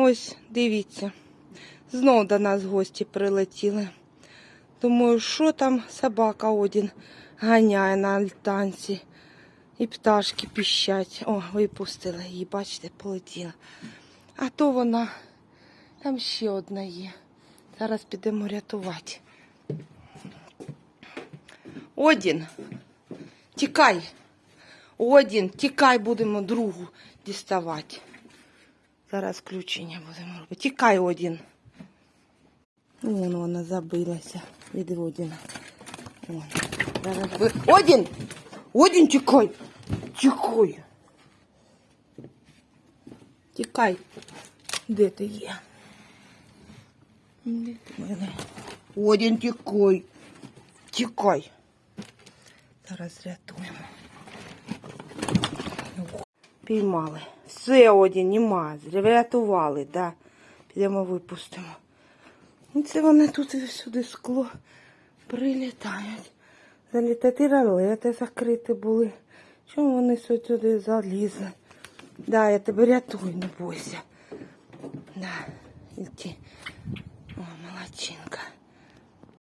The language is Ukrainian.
Ось, дивіться. Знов до нас гості прилетіли. Думаю, що там собака один ганяє на альтанці. І пташки піщать. О, випустила її, бачите, полетіла. А то вона, там ще одна є. Зараз підемо рятувати. Одін, тікай. Одін, тікай, будемо другу діставати. Зараз включення будемо робити. Тікай, Одін. Вон вона забилася від Одіна. Вон. Зараз ви... Одін! Одін, тікай! Тікай! Тікай. Де ти є? Де ти в мене? Одін, тікай. Тікай. Зараз рятуємо. Піймали. Все, Одін, нема. Врятували, да. Підемо випустимо. І це вони тут всюди скло прилітають. Залітати ролети закриті були. Чому вони сюди залізли? Да, я тебе рятую, не бойся. Да, іди. О, молодчинка.